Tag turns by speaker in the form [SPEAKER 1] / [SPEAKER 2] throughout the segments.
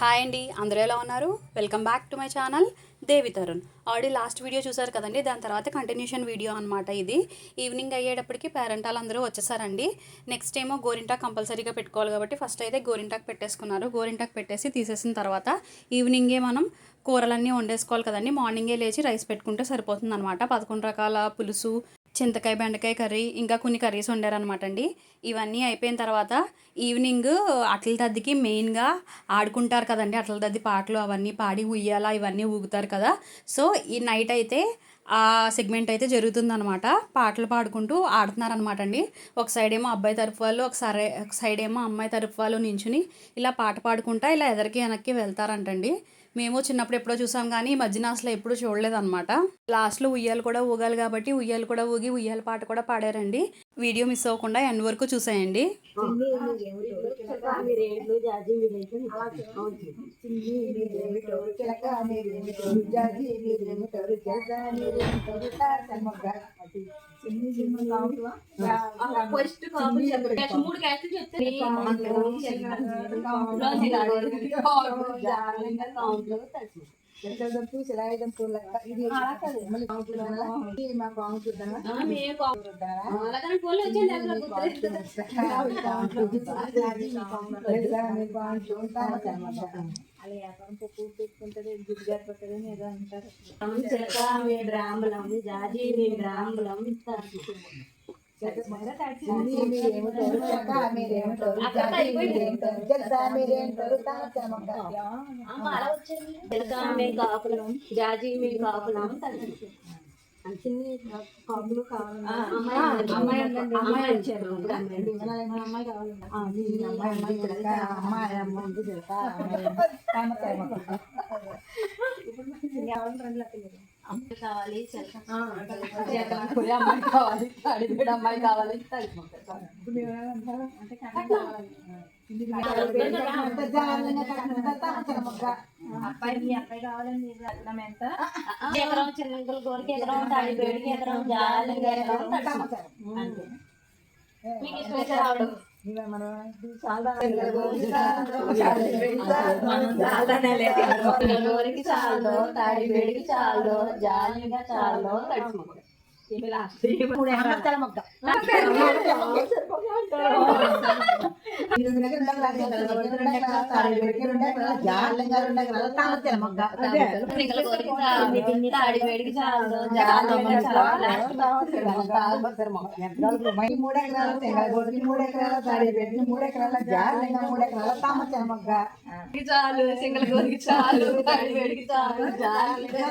[SPEAKER 1] Hi అండి అందరూ ఎలా ఉన్నారు? Welcome back to my channel Devi Tarun already last video చూసారు కదండి దాని తర్వాత కంటిన్యూషన్ వీడియో అనమాట ఇది. ఈవినింగ్ అయ్యేటప్పటికి పేరెంటాలు అందరూ వచ్చేసారండి. నెక్స్ట్ ఏమో గోరింటాక్ కంపల్సరీగా పెట్టుకోవాలి కాబట్టి ఫస్ట్ అయితే గోరింటాక్ పెట్టేసుకున్నారు. గోరింటాక్ పెట్టేసి తీసేసిన తర్వాత ఈవినింగే మనం కూరలన్నీ వండేసుకోవాలి కదండి. మార్నింగే లేచి రైస్ పెట్టుకుంటే సరిపోతుంది అనమాట పదకొండు రకాల పులుసు చింతకాయ బెండకాయ కర్రీ ఇంకా కొన్ని కర్రీస్ వండారనమాట అండి ఇవన్నీ అయిపోయిన తర్వాత ఈవినింగ్ అట్ల దద్దికి మెయిన్గా ఆడుకుంటారు కదండి. అట్ల దద్ది పాటలు అవన్నీ పాడి ఉయ్యాల ఇవన్నీ ఊగుతారు కదా. సో ఈ నైట్ అయితే ఆ సెగ్మెంట్ అయితే జరుగుతుందనమాట పాటలు పాడుకుంటూ ఆడుతున్నారనమాట అండి ఒక సైడ్ ఏమో అబ్బాయి తరఫు వాళ్ళు ఒక సరే ఒక సైడ్ ఏమో అమ్మాయి తరఫు వాళ్ళు నించుని ఇలా పాట పాడుకుంటా ఇలా ఎదరికి వెనక్కి వెళ్తారంటండి. మేము చిన్నప్పుడు ఎప్పుడో చూసాం కానీ ఈ మధ్యన అసలు ఎప్పుడు చూడలేదన్నమాట. లాస్ట్లో ఉయ్యాలు కూడా ఊగాలి కాబట్టి ఉయ్యాలు కూడా ఊగి ఉయ్యాల పాట కూడా పాడారండి. వీడియో మిస్ అవ్వకుండా ఎండ్ వరకు చూసేయండి
[SPEAKER 2] ఫస్ట్ చెప్పండి మూడు చెప్తే అంటారు ఫోన్లో వచ్చేయండి చిలక మీ బ్రాహ్మణం జాజి మీ బ్రాహ్మణం జాజి మీ కాపులం చిన్ని కాపులు కావాలి అమ్మాయి అమ్మాయి వచ్చారు. అమ్మాయి కావాలి.
[SPEAKER 3] అమ్మాయి కావాలి అడిగిన అమ్మాయి కావాలి.
[SPEAKER 2] అబ్బాయి అబ్బాయి కావాలని అర్థం ఎంత? ఎకరం గోరికి జాలి. మీకు రావడం గోరికి చాలు తాడి వేడికి చాలు జాలిగా చాలు తడిసి తాడి వేడికి చాలు జాలిగా చాలు చాలు సింగల్ గోరికి చాలు తాడి వేడికి చాలు జాలిగా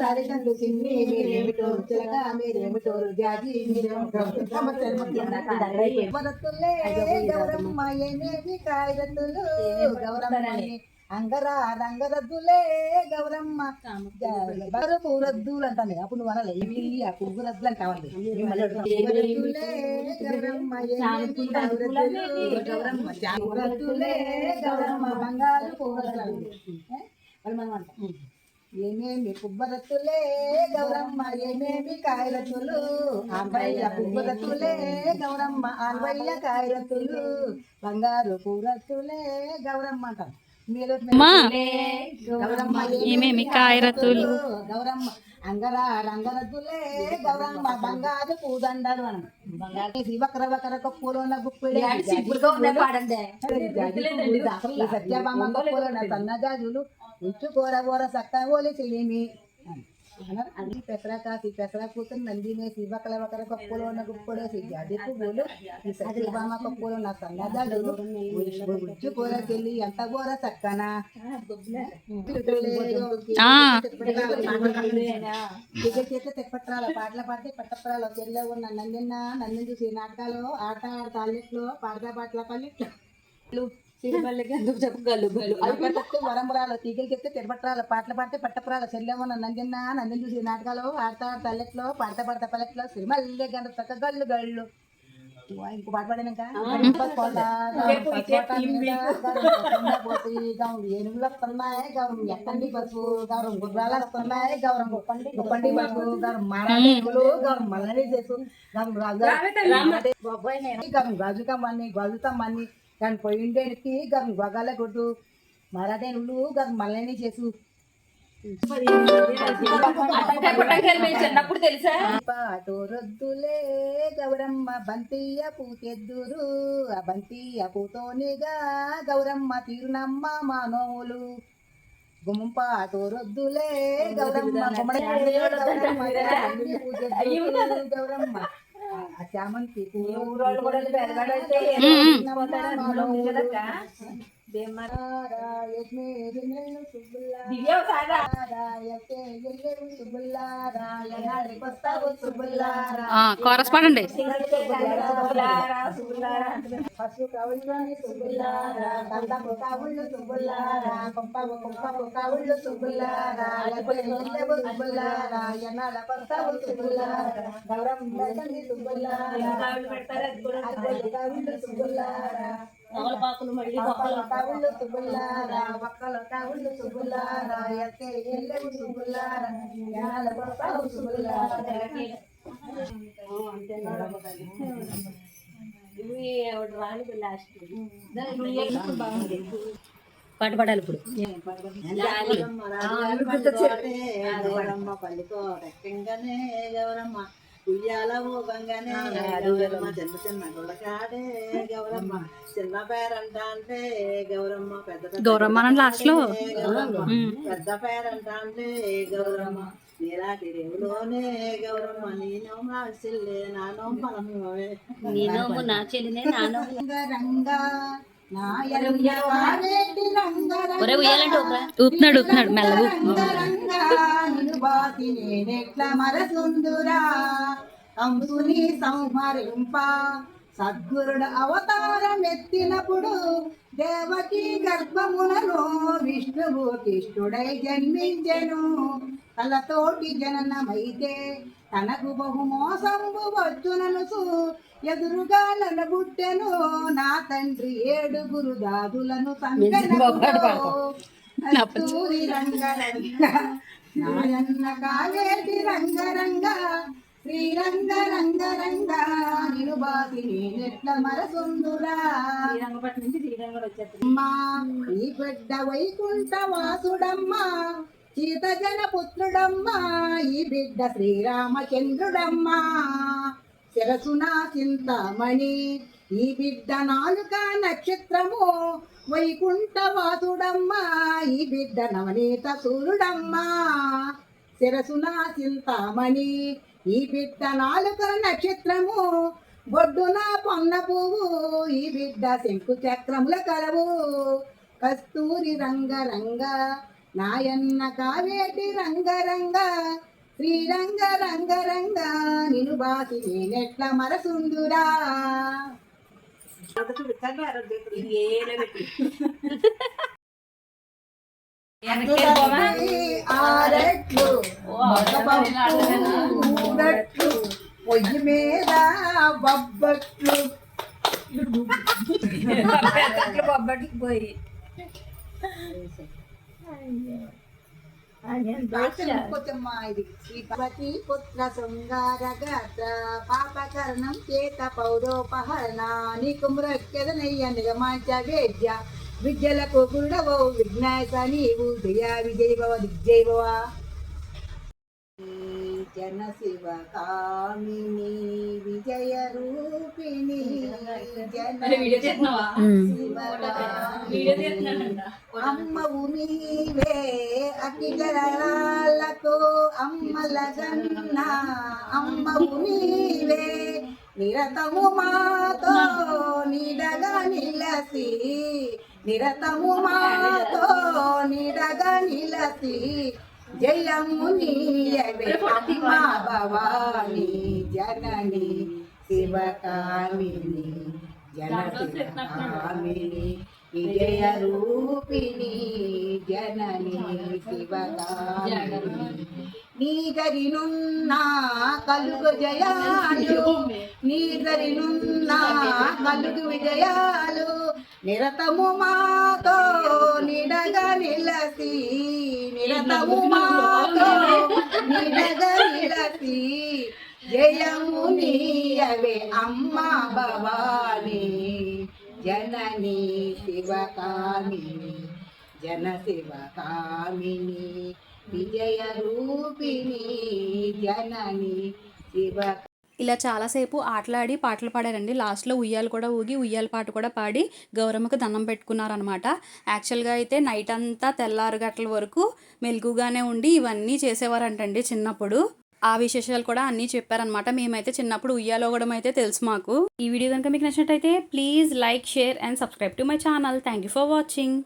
[SPEAKER 3] రాజేంద్రుడు సింగి మీరేమిటో చిలక మీరేమిటో జాజి మీరేమిటో వరతులే గౌరమ్మ ఏమేమి కాయరతులు గౌరమ్మ అంగరా రంగరద్దులే గౌరమ్మ. బరు పూరద్దులు అంటాను అప్పుడు నువ్వు అనాలి. ఇవి ఆ పువ్వు రద్దులు అని కావాలి. గౌరమ్మ. బంగారు పూరద్దులు మరి మనం అంటాం. ఏమేమి పువ్వరతులే గౌరమ్మ ఏమేమి కాయరతులు ఆంబయ్య పువ్వరతులే గౌరమ్మ ఆంబయ్య కాయరతులు బంగారు పువ్వరతులే గౌరమ్మ అంటారు గౌరమ్మ
[SPEAKER 1] ఏమేమి కాయరతులు?
[SPEAKER 3] గౌరమ్మ అంగరా రంగరతులే గౌరమ్మ బంగారు పూదండలు అని బంగారు శివకర వకర కొప్పులో ఉన్న గుప్పిడి సత్యభామ కొప్పులో ఉన్న సన్నజాజులు ఉంచుకోర ఓర సక్క ఓలి చెలిమి అన్ని పెసర కాసి పెసర కూతురు నందినే శివకల వకర కొప్పులో ఉన్న గుప్పుడు సిగ్గాది పువ్వులు సత్యభామ కొప్పులో ఉన్న సన్నజాజులు ఉంచుకోర చెల్లి ఎంత గోర చేత తెప్పట్రాల పాటలు పాడితే పట్టపడాలి చెల్లె ఉన్న నందిన్న నందిని చూసి నాటకాలు ఆట తాళ్ళెట్లు పాడతా పాటల పల్లెట్లు. ఎందుకు వరంబరాలు చెప్తే తిరపట్రాలు పాటలు పాడితే పట్టపురాలు చెల్లె ఉన్న నందిన్న నందిని చూసి నాటకాలు ఆడతా తల్లెట్లు పాడతా పాడతా పల్లెట్లు. సిరిమల్లి గంట తక్క గల్లు గళ్ళు ఇంకో పాట పాడినాక. ఏనుగులు వస్తున్నాయి గౌరవం ఎక్కండి బస్సు గౌరవం గుర్రాలు వస్తున్నాయి గౌరవం గుప్పండి గుప్పండి బస్సు గౌరవం మాడలు గౌరవం మల్లని చేసు గౌరవం రాజు గౌరవం రాజు కమ్మని కానీ పోయిండేడికి గం గొగల కొట్టు మరదేనులు గం మళ్ళీ చేసు.
[SPEAKER 2] చిన్నప్పుడు తెలుసా
[SPEAKER 3] పాటు రొద్దులే గౌరమ్మ బంతియ్య పూతెద్దురు. ఆ బంతియ్య పూతోనిగా గౌరమ్మ తీరునమ్మ మానవులు. గుమ్పాటు రొద్దులే గౌరమ్మ. గౌరమ్మ. చామంతి పూతెద్దురు గౌరమ్మ ఆ చామంతి పూలు
[SPEAKER 2] ఊరోళ్ళు కూడా పెరగాడైతే దివ్య సారా
[SPEAKER 1] కోరస్ పాడండి
[SPEAKER 2] సుబ్బులారా, సుబ్బులారా.
[SPEAKER 3] పశు కవుళ్ళని సుబ్బుల్లారా కందపు కవుళ్ళు సుబ్బుల్లారా కవుళ్ళు కొత్తవు గౌరవం
[SPEAKER 2] కూడా
[SPEAKER 3] అద్దెలు కవుళ్ళు సుబ్బుల్లారా
[SPEAKER 2] తమలపాకులు మళ్ళీ
[SPEAKER 3] ఎత్తే
[SPEAKER 2] పాట పాడాలి ఇప్పుడు.
[SPEAKER 3] గౌరమ్మ పల్లికో రెక్కంగానే గౌరమ్మ ఉయ్యాల ఊగంగానే గౌరమ్మ చిన్న చిన్న గుళ్ళకాడే గౌరమ్మ. చిన్న పేరంట అంటే గౌరమ్మ పెద్ద
[SPEAKER 1] గౌరమ్మ last లో.
[SPEAKER 3] పెద్ద పేరంట అంటే గౌరమ్మ. నీలాంటి రేవులోనే గౌరమ్మ. నేను మా చెల్లె నానో మనము
[SPEAKER 2] నేను నా చెల్లినే నాన్న
[SPEAKER 3] రంగా
[SPEAKER 2] ఒరే ఉయ్యాలంటే ఊపరా
[SPEAKER 1] ఊపుతున్నాడు ఊపుతున్నాడు మెల్లగా
[SPEAKER 3] రంగరంగా సంహరింప సద్గురుడు అవతారం ఎత్తినప్పుడు దేవకి గర్భమునను విష్ణువు కిష్టుడై జన్మించెను తలతోటి జననమైతే తనకు బహు మోసంబు వచ్చుననుసు ఎదురుగా నలబుట్టెను నా తండ్రి ఏడుగురు దాదులను కస్తూరి రంగరంగ నాయన్న కావేటి రంగరంగ శ్రీరంగ రంగరంగ నిను బాసి నేనెట్ల మరసుందురా.
[SPEAKER 2] శ్రీరంగపట్నం నుంచి శ్రీరంగం వచ్చేస్తుంది.
[SPEAKER 3] అమ్మా ఈ బిడ్డ వైకుంఠ వాసుడమ్మా సీతజన పుత్రుడమ్మా ఈ బిడ్డ శ్రీరామచంద్రుడమ్మా. శిరసునా చింతమణి ఈ బిడ్డ నాలుక నక్షత్రము వైకుంఠవాసుడమ్మా ఈ బిడ్డ నవనీత సూర్యుడమ్మా. శిరసునా చింతామణి ఈ బిడ్డ నాలుక నక్షత్రము బొడ్డున పొన్న పువ్వు ఈ బిడ్డ శంకు చక్రముల కలవు. కస్తూరి రంగ రంగ నాయన్న కావేటి రంగ రంగ శ్రీరంగ రంగ రంగ నిను బాసి నేనెట్ల మరసుందురా ఆరెట్లు మూడట్లు పొయ్యి మీద బొబ్బట్లు.
[SPEAKER 2] బొబ్బటికి పోయి.
[SPEAKER 3] శ్రీపతి పుత్ర శృంగార గాత్ర పాపకరణం చేత పౌరోపహరణ నీకు మృక్కెదనయ్య నిగమాంచ వేద్య విద్యలకు గురుడవో విఘ్నాయక నీవు. జయ విజయ భవ దిగ్జయ భవ జన శివ కామిని విజయ రూపిణి జన శివ అమ్మవు నీవే అఖిలకు అమ్మలగన్న అమ్మవు నీవే నిరతము మాతో నిడగా నిలసి. నిరతము మాతో నిడగా నిలసి. జయము నీయవే అమ్మ భవాని జనని శివకామిని జన శివకామిని విజయ రూపిణి జనని శివకామిని నీదరినున్న కలుగు జయాలు నీ నీదరినున్న కలుగు విజయాలు నిరతము మాతో నిడగ నిలసి నిరతము మాతో నిడగ నిలసి జయము నీయవే అమ్మ భవానీ. జననీ శివకామిని జన శివకామిని విజయ రూపిణి జనని శివ
[SPEAKER 1] ఇలా చాలాసేపు ఆటలాడి పాటలు పాడారండి. లాస్ట్లో ఉయ్యాలు కూడా ఊగి ఉయ్యాల పాట కూడా పాడి గౌరమ్మకు దండం పెట్టుకున్నారనమాట యాక్చువల్గా అయితే నైట్ అంతా తెల్లారు గంటల వరకు మెలుగుగానే ఉండి ఇవన్నీ చేసేవారంటండి చిన్నప్పుడు. ఆ విశేషాలు కూడా అన్నీ చెప్పారనమాట మేమైతే చిన్నప్పుడు ఉయ్యాలోగడం అయితే తెలుసు మాకు. ఈ వీడియో కనుక మీకు నచ్చినట్టయితే please like share and subscribe to my channel. Thank you for watching.